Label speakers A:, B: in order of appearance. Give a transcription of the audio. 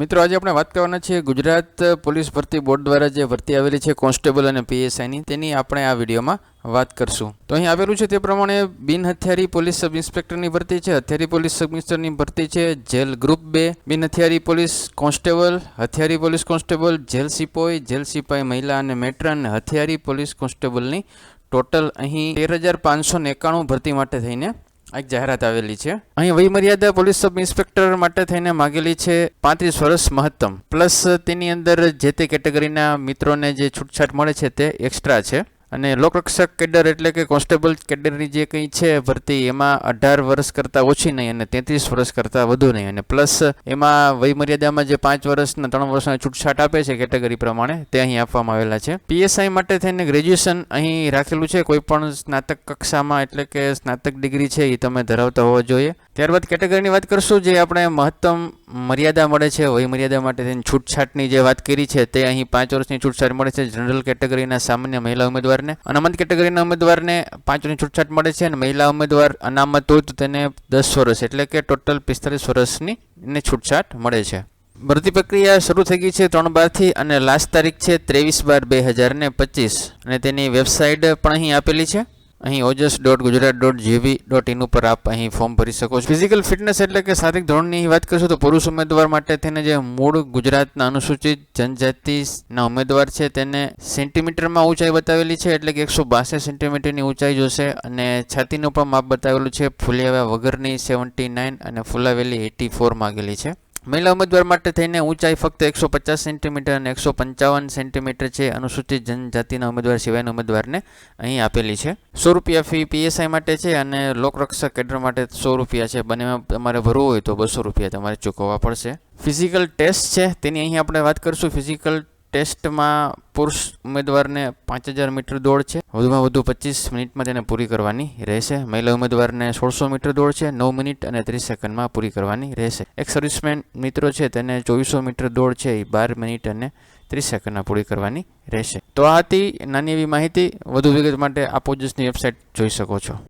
A: મિત્રો, આજે આપણે વાત કરવાના છીએ ગુજરાત પોલીસ ભરતી બોર્ડ દ્વારા જે ભરતી આવેલી છે કોન્સ્ટેબલ અને પીએસઆઈની, તેની આપણે આ વિડીયોમાં વાત કરશું. તો અહીં આવેલું છે તે પ્રમાણે બિન હથિયારી પોલીસ સબ ઇન્સ્પેક્ટરની ભરતી છે, હથિયારી પોલીસ સબ ઇન્સ્પેક્ટરની ભરતી છે, જેલ ગ્રુપ બે બિન હથિયારી પોલીસ કોન્સ્ટેબલ, હથિયારી પોલીસ કોન્સ્ટેબલ, જેલ સિપાઈ જેલ સિપાઈ મહિલા અને મેટ્રન હથિયારી પોલીસ કોન્સ્ટેબલની ટોટલ અહીં તેર હજાર પાંચસો એકાણું ભરતી માટે થઈને એક જાહેરાત આવેલી છે. અહીં વયમર્યાદા પોલીસ સબ ઇન્સ્પેક્ટર માટે થઈને માગેલી છે પાંત્રીસ વર્ષ મહત્તમ. પ્લસ તેની અંદર જે તે કેટેગરીના મિત્રોને જે છૂટછાટ મળે છે તે એક્સ્ટ્રા છે. અને લોકરક્ષક કેડર એટલે કે કોન્સ્ટેબલ કેડરની જે કંઈ છે ભરતી, એમાં અઢાર વર્ષ કરતાં ઓછી નહીં અને તેત્રીસ વર્ષ કરતાં વધુ નહીં. અને પ્લસ એમાં વયમર્યાદામાં જે પાંચ વર્ષના ત્રણ વર્ષના છૂટછાટ આપે છે કેટેગરી પ્રમાણે, તે અહીં આપવામાં આવેલા છે. પીએસઆઈ માટે થઈને ગ્રેજ્યુએશન અહીં રાખેલું છે, કોઈ પણ સ્નાતક કક્ષામાં એટલે કે સ્નાતક ડિગ્રી છે એ તમે ધરાવતા હોવા જોઈએ. ત્યારબાદ કેટેગરીની વાત કરશું, જે આપણે મહત્તમ મર્યાદા મળે છે, વય મર્યાદા માટે તેની છૂટછાટની જે વાત કરી છે, તે અહીં પાંચ વર્ષની છૂટછાટ મળે છે. જનરલ કેટેગરીના સામાન્ય મહિલા ઉમેદવારને, અનામત કેટેગરીના ઉમેદવારને પાંચ વર્ષની છૂટછાટ મળે છે અને મહિલા ઉમેદવાર અનામત હોય તો તેને દસ વર્ષ એટલે કે ટોટલ પિસ્તાલીસ વર્ષની ને છૂટછાટ મળે છે. ભરતી પ્રક્રિયા શરૂ થઈ ગઈ છે ત્રણ બારથી અને લાસ્ટ તારીખ છે ત્રેવીસ બાર બે હજાર ને પચીસ અને તેની વેબસાઇટ પણ અહીં આપેલી છે. અહીં Ojas dot Gujarat dot G V dot ઉપર આપ અહીં ફોર્મ ભરી શકો છો. ફિઝિકલ ફિટનેસ એટલે કે શારીરિક ધોરણની વાત કરશો તો પુરુષ ઉમેદવાર માટે તેને જે મૂળ ગુજરાતના અનુસૂચિત જનજાતિના ઉમેદવાર છે તેને સેન્ટીમીટરમાં ઊંચાઈ બતાવેલી છે એટલે કે એકસો બાસઠ સેન્ટીમીટરની ઊંચાઈ જોશે અને છાતીનું પણ માપ બતાવેલું છે. ફૂલ્યાવા વગરની સેવન્ટી નાઇન અને ફૂલાવેલી એટી ફોર માગેલી છે. મહિલા ઉમેદવાર માટે થઈને ઊંચાઈ ફક્ત એકસો પચાસ સેન્ટીમીટર અને એકસો પંચાવન સેન્ટીમીટર છે. અનુસૂચિત જનજાતિના ઉમેદવાર સિવાયના ઉમેદવારને અહીં આપેલી છે. સો રૂપિયા ફી પીએસઆઈ માટે છે અને લોકરક્ષક કેડર માટે સો રૂપિયા છે. બંનેમાં તમારે ભરવું હોય તો બસો રૂપિયા તમારે ચૂકવવા પડશે. ફિઝિકલ ટેસ્ટ છે. તેની અહીં આપણે વાત કરીશું. ફિઝિકલ ટેસ્ટમાં પુરુષ ઉમેદવારને પાંચ હજાર મીટર દોડ છે. વધુમાં વધુ પચીસ મિનિટમાં તેને પૂરી કરવાની રહેશે. મહિલા ઉમેદવારને સોળસો મીટર દોડ છે. નવ મિનિટ અને ત્રીસ સેકન્ડમાં પૂરી કરવાની રહેશે. એક સર્વિસમેન મિત્રો છે તેને ચોવીસો મીટર દોડ છે. એ બાર મિનિટ અને ત્રીસ સેકન્ડમાં પૂરી કરવાની રહેશે. તો આ હતી નાની એવી માહિતી. વધુ વિગત માટે આપોજસની વેબસાઇટ જોઈ શકો છો.